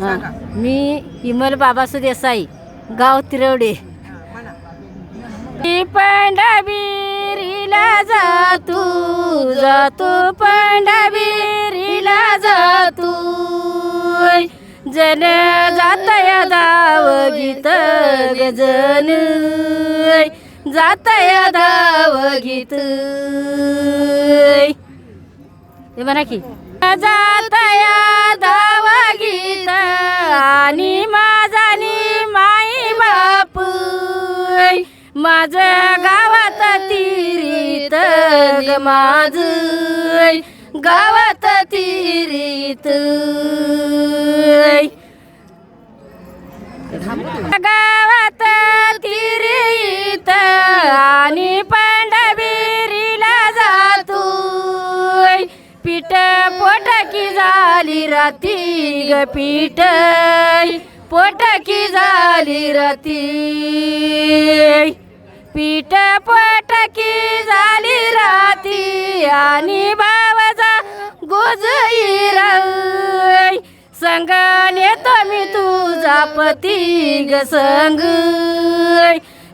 हां. मी इमल बाबासू देसाई गाव तिरवडे. मी पंढरवीरीला जातू जातो पंढरीला जातू. जन जातया दाव गीत गजन. जातया दाव गीत. हे म्हणा की. जातया दाव आणि माझानी माई बाप. माझ गावात तिरीत ग माझ. गावात तिरीत. झाली राती ग पीठ. पोटकी झाली राती. पीठ पोटकी झाली राती. आणि बाबाचा गोजई राय संग नेतो मी तुझा पती ग संग.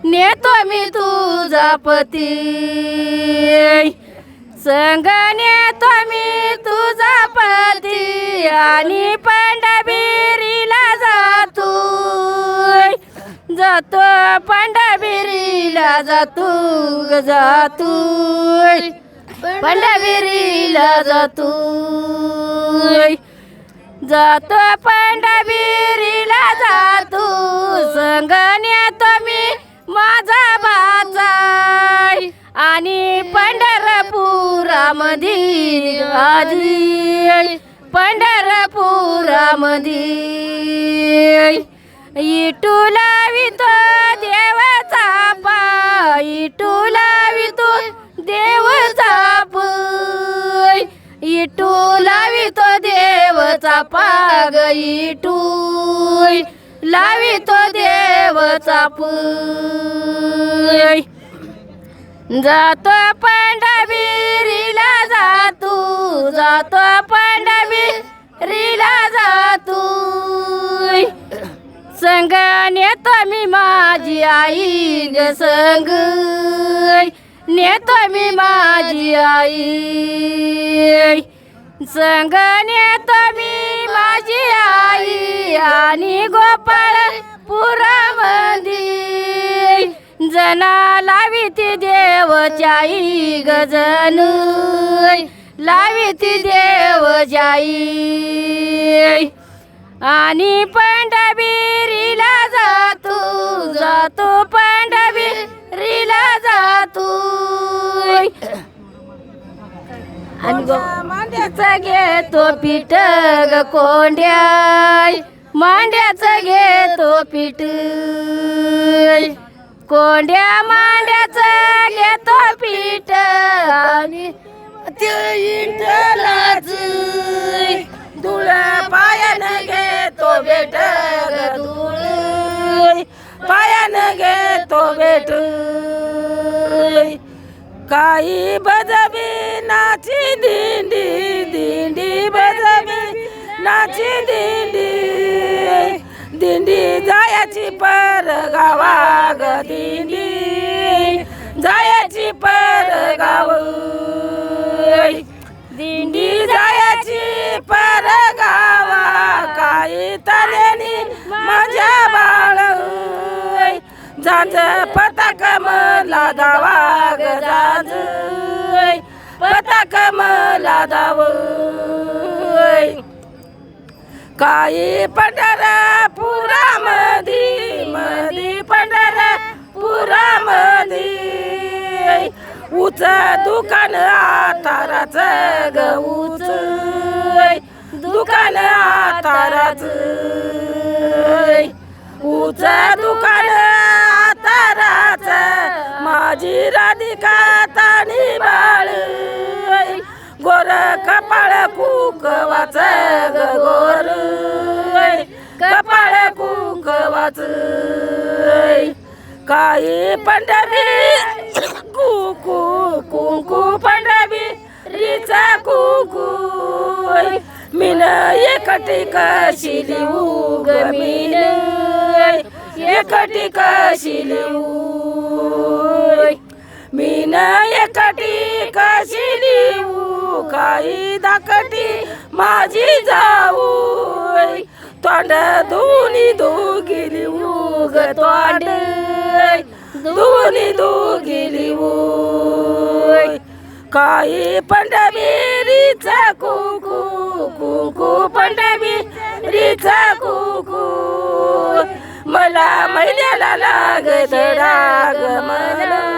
नेतो मी तुझा पती. संग नेतो मी जातो ग जातो. पंढरीला जातो. जातो पंढरीला जातो. संगण्यात मी माझा बाचाय आणि पंढरपुरामध्ये आधी पंढरपुरामध्ये इटू पाग इटू लावितो देवचा पाय जातो पंढरवीरीला जातो जातो पंढरवीरीला जातो. संग नेतो मी माझी आई ग संग. नेतो मी माझी आई. संग मी माझी आई आणि गोपाळ पुरामध्ये जना लाविती देवच्याई गजन. लाविती देवच्याई आणि पंढरवीरीला जातो जातो पंढरवीरीला जातो. आणि गो- मांड्याचा घेतो पीठ ग कोंड्या मांड्याचं घेतो पीठ. कोंड्या मांड्याचं घेतो पीठ. आणि ते इटलाच. धुळ पायानं घेतो बेट ग धुळ. पायानं घेतो बेट. काही बजबी नाची दिंडी कोणाची दिंडी दिंडी जायची पर गावाग दिंडी. जायची पर गाव दिंडी जायची पर गावा काही तल्यानी माझ्या बाळ. जाज पताक मला दावाग जाज पताक मला दाव काही पंढरा पुरा मधी पंढर पुरामधी उच दुकान आताराच ग उच. दुकान आताराच. उच दुकान आताराच. माझी राधिका ताणी बाळ. गोर कपाळ कुकवाच ग गोर. कपाळ कुकवाच काही पंढरी. कुकू कुंकू पंढरी रिचा कुकू. मिन एकटी कशी लिहू मिन. एकटी कशी लिहू. एकटी कशी देऊ काही दाकटी माझी जाऊ तोंड दोन्ही दोघी लिहू ग तोंड दोन्ही दोघी लिहू काही पंढबीरीचा कुकू कुकू पंढबीरीचा कुकू मला महिन्याला लाग राग मला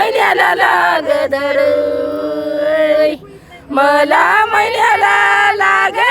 महिन्याला लाग धड मला महिन्याला लाग